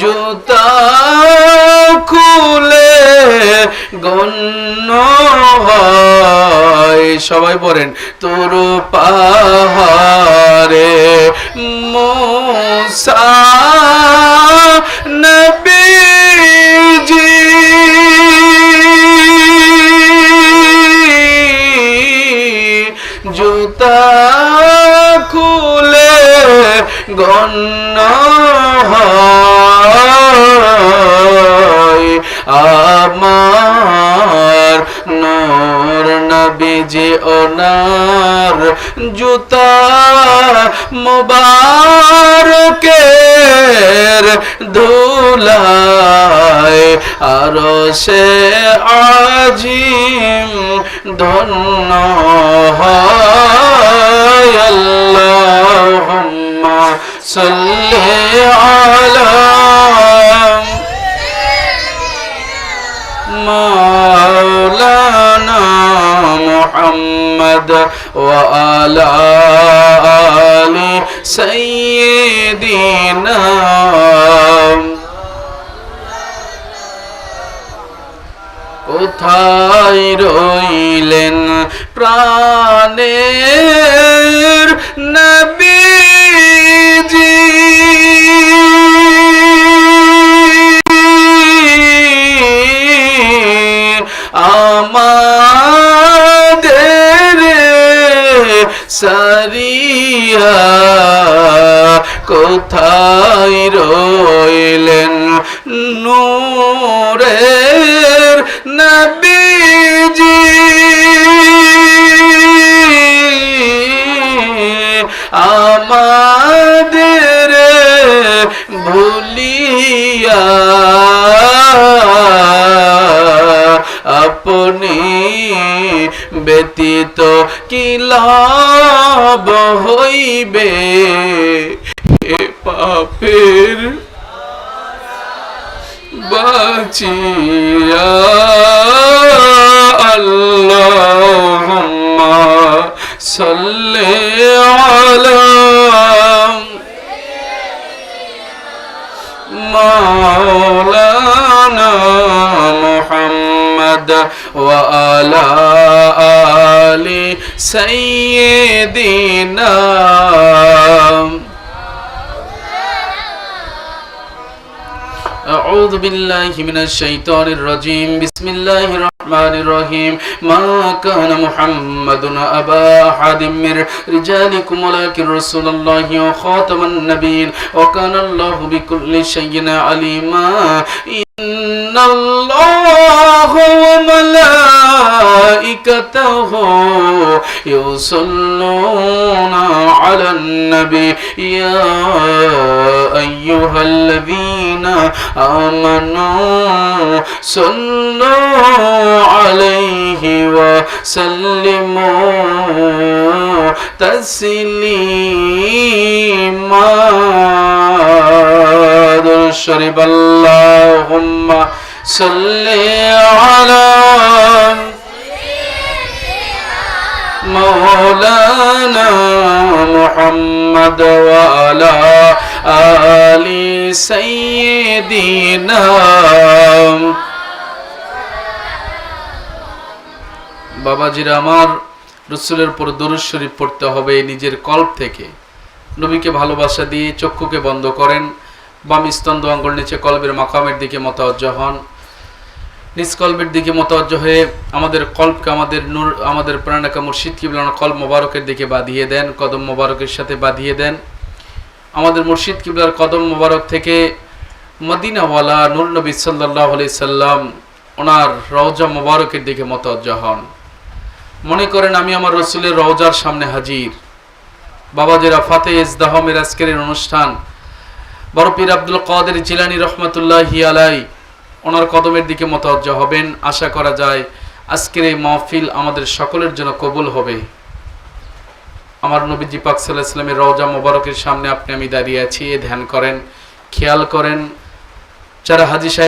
জুতা খুলে গণ্য হয়। সবাই পড়েন তোর পাহাড়ে মোসা নবীজি। জুতা খুলে গণ্য হয়। জুতা মোবারকের ধুলায় আর সে আজিম ধন্য وعلى آل سيدنا কোথায় রইলেন প্রাণের নবীজি সারিয়া কোথায় রইলেন নূরের নবীজি? আমাদের ভুলিয়া আপনি ব্যতীত কি সব হইবে হে পাপের বাঁচিয়া। আল্লাহুম্মা মাওলানা محمد وعلى آل سيدنا أعوذ بالله من الشيطان الرجيم بسم الله الرحمن الرحيم ما كان محمد أبا أحد من رجالكم ولكن رسول الله وخاتم النبيين وكان الله بكل شيء عليما إن الله وملائكته يصلون على النبي. يا أيها الذين آمنوا صلوا عليه وسلموا تسليما. الشريف. اللهم صل على مولانا محمد وعلى آل سيدنا বাবাজিরা আমার রসুলের পর দরুদ শরীফ পড়তে হবে নিজের কল্প থেকে নবীকে ভালোবাসা দিয়ে চক্ষুকে বন্ধ করেন বাম স্তন্দ আঙ্গুল নিচে কলবের মাকামের দিকে মতাজ্জ হন নিজ কল্পের দিকে মতাজ্জ হয়ে আমাদের কল্পকে, আমাদের নূর, আমাদের প্রাণাকা মুর্শিদ কিবলানা কল্প মোবারকের দিকে বাঁধিয়ে দেন, কদম মোবারকের সাথে বাঁধিয়ে দেন। আমাদের মুর্শিদ কিবলার কদম মোবারক থেকে মদিনাওয়ালা নূর নবী সাল্লাহ আলি সাল্লাম ওনার রওজা মোবারকের দিকে মতাজ্জ হন। মনে করেন, আমি আমার রসুলের রওজার সামনে হাজির। বাবা জেরা ফাতে ইজদাহমের আজকের অনুষ্ঠান। বরপীর আব্দুল কাদের জিলানি রহমতুল্লাহ আলাই ওনার কদমের দিকে মতজ্জ হবেন। আশা করা যায় আজকের এই মাহফিল আমাদের সকলের জন্য কবুল হবে। আমার নবীজি পাক সাল্লাহ ইসলামের রওজা মোবারকের সামনে আপনি আমি দাঁড়িয়ে আছি, এ ধ্যান করেন, খেয়াল করেন। যারা হাজি সাহেব